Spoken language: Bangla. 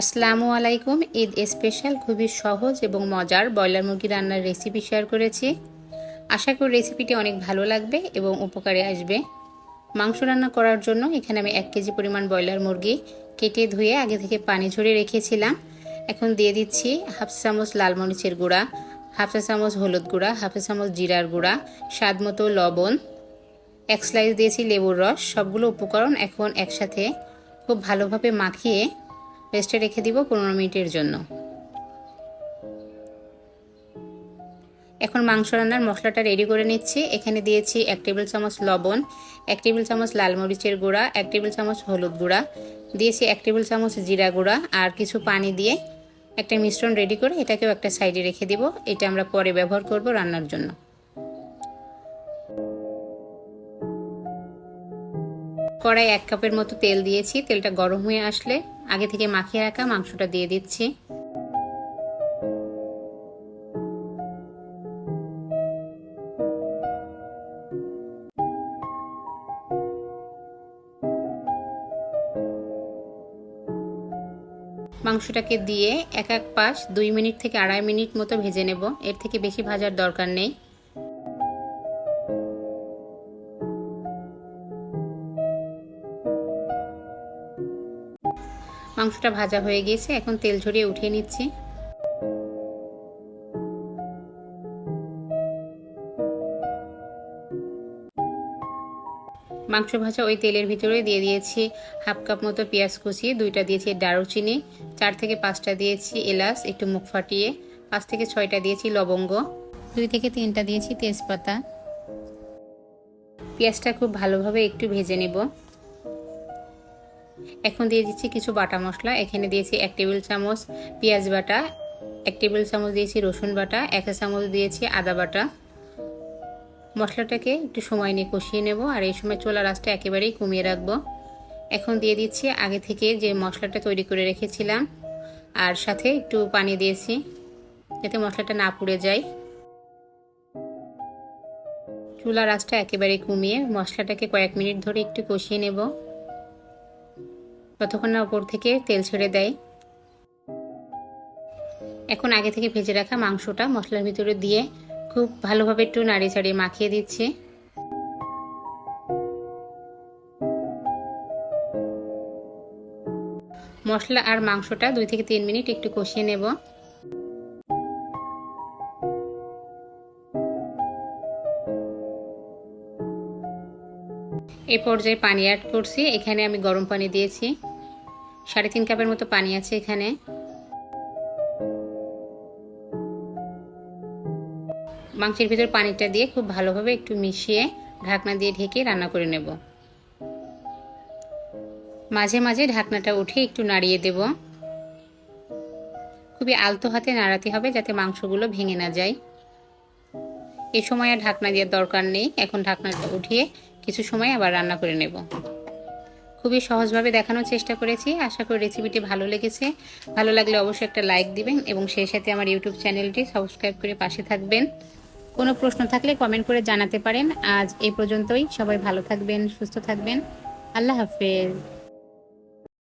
আসসালামু আলাইকুম, ঈদ স্পেশাল, খুবই সহজ এবং মজার ব্রয়লার মুরগি রান্নার রেসিপি শেয়ার করেছি। আশা করি রেসিপিটি অনেক ভালো লাগবে এবং উপকারে আসবে। মাংস রান্না করার জন্য এখানে আমি এক কেজি পরিমাণ ব্রয়লার মুরগি কেটে ধুয়ে আগে থেকে পানি ঝরিয়ে রেখেছিলাম। এখন দিয়ে দিচ্ছি হাফ চামচ লাল মরিচের গুঁড়া, হাফ চা চামচ হলুদ গুঁড়া, হাফ চা চামচ জিরার গুঁড়া, স্বাদ মতো লবণ। এক স্লাইস দিয়েছি লেবুর রস, সবগুলো উপকরণ এখন একসাথে খুব ভালোভাবে মাখিয়ে রেস্টে রেখে দিব পনেরো মিনিটের জন্য। এখন মাংস রান্নার মশলাটা রেডি করে নিচ্ছি। এখানে দিয়েছি এক টেবিল চামচ লবণ, এক টেবিল চামচ লাল মরিচের গুঁড়া, এক টেবিল চামচ হলুদ গুঁড়া, দিয়েছি এক টেবিল চামচ জিরা গুঁড়া আর কিছু পানি দিয়ে একটা মিশ্রণ রেডি করে এটাকেও একটা সাইডে রেখে দিব। এটা আমরা পরে ব্যবহার করব রান্নার জন্য। কড়াই এক কাপের মতো তেল দিয়েছি। তেলটা গরম হয়ে আসলে আগে থেকে মাখিয়ে রাখা মাংসটা দিয়ে দিচ্ছি। মাংসটাকে দিয়ে এক এক পাশ দুই মিনিট থেকে আড়াই মিনিট মতো ভেজে নেব। এর থেকে বেশি ভাজার দরকার নেই। মাংসটা ভাজা হয়ে গিয়েছে, এখন তেল ঝরিয়ে উঠিয়ে নিচ্ছি। মাংস ভাজা ওই তেলের ভিতরে দিয়ে দিয়েছি হাফ কাপ মতো পেঁয়াজ কুচি, দুইটা দিয়েছি দারুচিনি, চার থেকে পাঁচটা দিয়েছি এলাচ, একটু মুখ ফাটিয়ে পাঁচ থেকে ছয়টা দিয়েছি লবঙ্গ, দুই থেকে তিনটা দিয়েছি তেজপাতা। পেঁয়াজটা খুব ভালোভাবে একটু ভেজে নেব। এখন দিয়ে দিচ্ছি কিছু বাটা মশলা। এখানে দিয়েছি এক টেবিল চামচ পেঁয়াজ বাটা, এক টেবিল চামচ দিয়েছি রসুন বাটা, এক চামচ দিয়েছি আদা বাটা। মশলাটাকে একটু সময় নিয়ে কষিয়ে নেব আর এই সময় চোলা রাসটা একেবারেই কমিয়ে রাখব। এখন দিয়ে দিচ্ছি আগে থেকে যে মশলাটা তৈরি করে রেখেছিলাম আর সাথে একটু পানি দিয়েছি যাতে মশলাটা না পুড়ে যায়। চুলা রাসটা একেবারে কমিয়ে মশলাটাকে কয়েক মিনিট ধরে একটু কষিয়ে নেব। ততক্ষণ না ওপর থেকে তেল ছেড়ে দেয়। এখন আগে থেকে ভেজে রাখা মাংসটা মশলার ভিতরে দিয়ে খুব ভালোভাবে একটু নাড়িয়ে চাড়িয়ে মাখিয়ে দিচ্ছি। মশলা আর মাংসটা দুই থেকে তিন মিনিট একটু কষিয়ে নেব। এই পর্যায়ে পানি অ্যাড করছি। এখানে আমি গরম পানি দিয়েছি। সাড়ে তিন কাপের মতো পানি আছে এখানে। মাংসের ভিতর পানিটা দিয়ে খুব ভালোভাবে একটু মিশিয়ে ঢাকনা দিয়ে ঢেকে রান্না করে নেব। মাঝে মাঝে ঢাকনাটা উঠে একটু নাড়িয়ে দেব। খুবই আলতো হাতে নাড়াতে হবে যাতে মাংসগুলো ভেঙে না যায়। এ সময় আর ঢাকনা দেওয়ার দরকার নেই। এখন ঢাকনাটা উঠিয়ে কিছু সময় আবার রান্না করে নেব। খুবই সহজভাবে দেখানোর চেষ্টা করেছি। আশা করি রেসিপিটি ভালো লেগেছে। ভালো লাগলে অবশ্যই একটা লাইক দিবেন এবং সেই সাথে আমার ইউটিউব চ্যানেলটি সাবস্ক্রাইব করে পাশে থাকবেন। কোনো প্রশ্ন থাকলে কমেন্ট করে জানাতে পারেন। আজ এই পর্যন্তই। সবাই ভালো থাকবেন, সুস্থ থাকবেন। আল্লাহ হাফেজ।